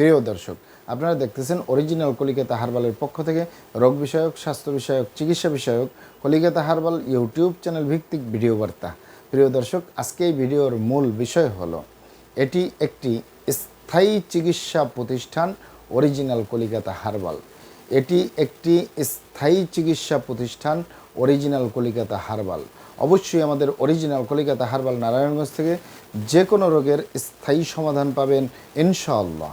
প্রিয় দর্শক, আপনারা দেখতেছেন অরিজিনাল কলিকাতা হারবালের পক্ষ থেকে রোগ বিষয়ক, স্বাস্থ্য বিষয়ক, চিকিৎসা বিষয়ক কলিকাতা হারবাল ইউটিউব চ্যানেল ভিত্তিক ভিডিও বার্তা। প্রিয় দর্শক, আজকে এই ভিডিওর মূল বিষয় হলো, এটি একটি স্থায়ী চিকিৎসা প্রতিষ্ঠান অরিজিনাল কলিকাতা হারবাল। এটি একটি স্থায়ী চিকিৎসা প্রতিষ্ঠান অরিজিনাল কলিকাতা হারবাল। অবশ্যই আমাদের অরিজিনাল কলিকাতা হারবাল নারায়ণগঞ্জ থেকে যে কোনো রোগের স্থায়ী সমাধান পাবেন, ইনশাআল্লাহ।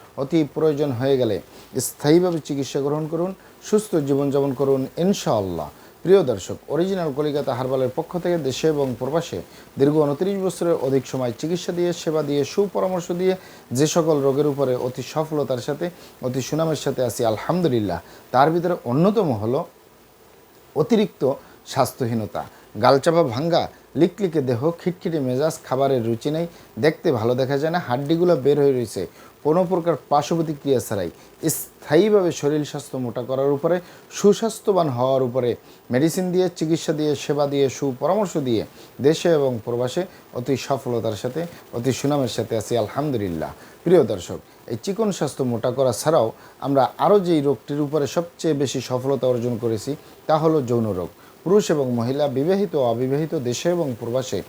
অতি প্রয়োজন হয়ে গেলে স্থায়ীভাবে চিকিৎসা গ্রহণ করুন, সুস্থ জীবনযাপন করুন, ইনশাআল্লাহ। প্রিয় দর্শক, অরিজিনাল কলিকাতা হারবালের পক্ষ থেকে দেশে এবং প্রবাসে দীর্ঘ উনত্রিশ বছরের অধিক সময় চিকিৎসা দিয়ে, সেবা দিয়ে, সুপরামর্শ দিয়ে যে সকল রোগের উপরে অতি সফলতার সাথে, অতি সুনামের সাথে আছি, আলহামদুলিল্লাহ। তার ভিতরে অন্যতম হলো অতিরিক্ত স্বাস্থ্যহীনতা। গালচাপা ভাঙ্গা, লিকলিকে দেহ, খিটখিটে মেজাজ, খাবারের রুচি নেই, দেখতে ভালো দেখা যায় না, হাড্ডিগুলো বের হয়ে রয়েছে। কোনো প্রকার পার্শ্ব প্রতিক্রিয়া ছাড়াই স্থায়ীভাবে শরীর স্বাস্থ্য মোটা করার উপরে, সুস্বাস্থ্যবান হওয়ার উপরে মেডিসিন দিয়ে, চিকিৎসা দিয়ে, সেবা দিয়ে, সুপরামর্শ দিয়ে দেশে এবং প্রবাসে অতি সফলতার সাথে, অতি সুনামের সাথে আছি, আলহামদুলিল্লাহ। প্রিয় দর্শক, এই চিকন স্বাস্থ্য মোটা করা ছাড়াও আমরা আরও যেই রোগটির উপরে সবচেয়ে বেশি সফলতা অর্জন করেছি, তা হলো যৌন রোগ। পুরুষ এবং মহিলা বিবাহিত অবিবাহিত দেশে এবং প্রবাসে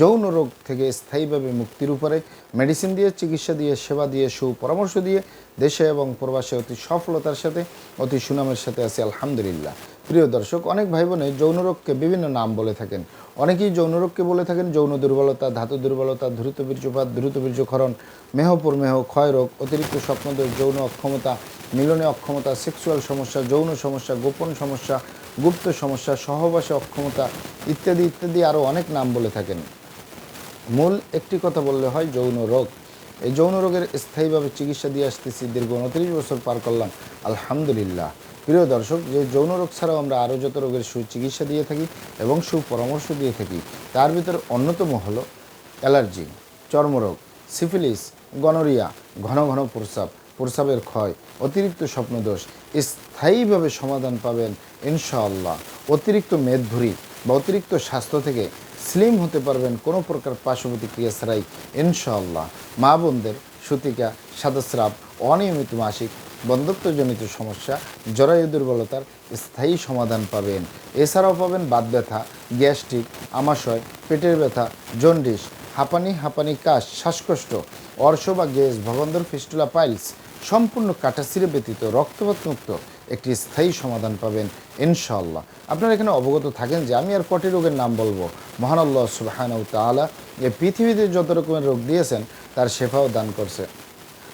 যৌন রোগ থেকে স্থায়ীভাবে মুক্তির উপরে মেডিসিন দিয়ে, চিকিৎসা দিয়ে, সেবা দিয়ে, সুপরামর্শ দিয়ে দেশে এবং প্রবাসে অতি সফলতার সাথে, অতি সুনামের সাথে আছে, আলহামদুলিল্লাহ। প্রিয় দর্শক, অনেক ভাই বোনে যৌন রোগকে বিভিন্ন নাম বলে থাকেন। অনেকেই যৌন রোগকে বলে থাকেন, যৌন দুর্বলতা, ধাতু দুর্বলতা দ্রুত বীর্যপাত দ্রুত বীর্যক্ষরণ মেহপুর মেহ ক্ষয় রোগ, অতিরিক্ত স্বপ্নদোষ, যৌন অক্ষমতা, মিলনে অক্ষমতা, সেক্সুয়াল সমস্যা, যৌন সমস্যা, গোপন সমস্যা, গুপ্ত সমস্যা, সহবাসে অক্ষমতা ইত্যাদি ইত্যাদি আরও অনেক নাম বলে থাকেন। মূল একটি কথা বললে হয় যৌন রোগ। এই যৌন রোগের স্থায়ীভাবে চিকিৎসা দিয়ে আসতেছি দীর্ঘ উনত্রিশ বছর পার করলাম। আলহামদুলিল্লাহ। প্রিয় দর্শক, যে যৌন রোগ ছাড়াও আমরা আরও যত রোগের সুচিকিৎসা দিয়ে থাকি এবং সুপরামর্শ দিয়ে থাকি, তার ভিতর অন্যতম হলো অ্যালার্জি, চর্মরোগ, সিফিলিস, গনোরিয়া, ঘন ঘন প্রস্রাব, প্রস্রাবের ক্ষয়, অতিরিক্ত স্বপ্নদোষ, স্থায়ীভাবে সমাধান পাবেন ইনশাআল্লাহ। অতিরিক্ত মেদভুরি বা অতিরিক্ত স্বাস্থ্য থেকে স্লিম হতে পারবেন কোনো প্রকার পার্শ্ব প্রতিক্রিয়া ছাড়াই ইনশাআল্লাহ। মা বোনদের সুতিকা সাদস্রাব অনিয়মিত মাসিক বন্ধত্বজনিত সমস্যা, জরায়ু দুর্বলতার স্থায়ী সমাধান পাবেন। এছাড়াও পাবেন বাত ব্যথা, গ্যাস্ট্রিক, আমাশয়, পেটের ব্যথা, জন্ডিস, হাঁপানি হাঁপানি, কাশ, শ্বাসকষ্ট, অর্শ বা গ্যাস ভগন্দর ফিস্টুলা, পাইলস, সম্পূর্ণ কাটাসিরে ব্যতীত রক্তপাত মুক্ত একটি স্থায়ী সমাধান পাবেন ইনশাল্লাহ আপনারা এখানে অবগত থাকেন যে আমি আর কটি রোগের নাম বলব। মহান আল্লাহ সুবাহানউ তালা এই পৃথিবীতে যত রকমের রোগ দিয়েছেন, তার শেফাও দান করছে।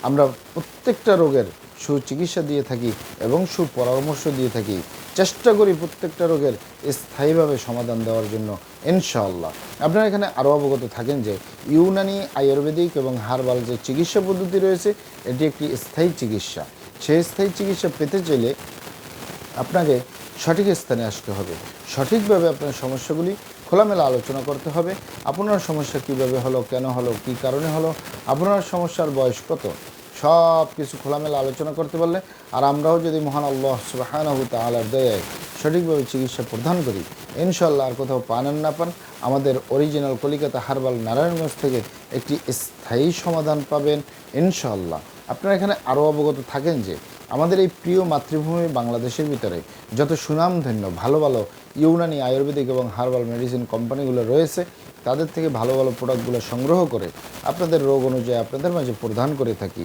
আমরা প্রত্যেকটা রোগের সুচিকিৎসা দিয়ে থাকি এবং সুপরামর্শ দিয়ে থাকি। চেষ্টা করি প্রত্যেকটা রোগের স্থায়ীভাবে সমাধান দেওয়ার জন্য, ইনশাআল্লাহ। আপনারা এখানে আরও অবগত থাকেন যে ইউনানি আয়ুর্বেদিক এবং হারবাল যে চিকিৎসা পদ্ধতি রয়েছে, এটি একটি স্থায়ী চিকিৎসা। সেই স্থায়ী চিকিৎসা পেতে চাইলে আপনাকে সঠিক স্থানে আসতে হবে। সঠিকভাবে আপনার সমস্যাগুলি খোলামেলা আলোচনা করতে হবে। আপনার সমস্যা কীভাবে হলো, কেন হলো, কি কারণে হলো, আপনার সমস্যার বয়স কত? সব কিছু খোলামেলা আলোচনা করতে পারলে, আর আমরাও যদি মহান আল্লাহ সুবাহানাহু তাআলার দয়ায় সঠিকভাবে চিকিৎসা প্রদান করি ইনশাল্লাহ আর কোথাও পান আর না পান, আমাদের অরিজিনাল কলিকাতা হারবাল নারায়ণগঞ্জ থেকে একটি স্থায়ী সমাধান পাবেন ইনশাল্লাহ আপনারা এখানে আরও অবগত থাকেন যে, আমাদের এই প্রিয় মাতৃভূমি বাংলাদেশের ভিতরে যত সুনামধন্য, ভালো ভালো ইউনানি আয়ুর্বেদিক এবং হার্বাল মেডিসিন কোম্পানিগুলো রয়েছে, তাদের থেকে ভালো ভালো প্রোডাক্টগুলো সংগ্রহ করে আপনাদের রোগ অনুযায়ী আপনাদের মাঝে প্রদান করে থাকি।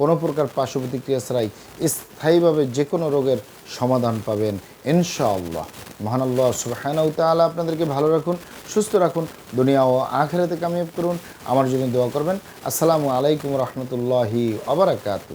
কোনো প্রকার পার্শ্ব প্রতিক্রিয়া ছাড়াই স্থায়ীভাবে যে কোনো রোগের সমাধান পাবেন, ইনশাআল্লাহ। মহান আল্লাহ সুবহানাহু তাআলা আপনাদেরকে ভালো রাখুন, সুস্থ রাখুন, দুনিয়া ও আখেরাতে কামিয়াব করুন। আমার জন্য দোয়া করবেন। আসসালামু আলাইকুম রহমতুল্লাহি আবরাকাতু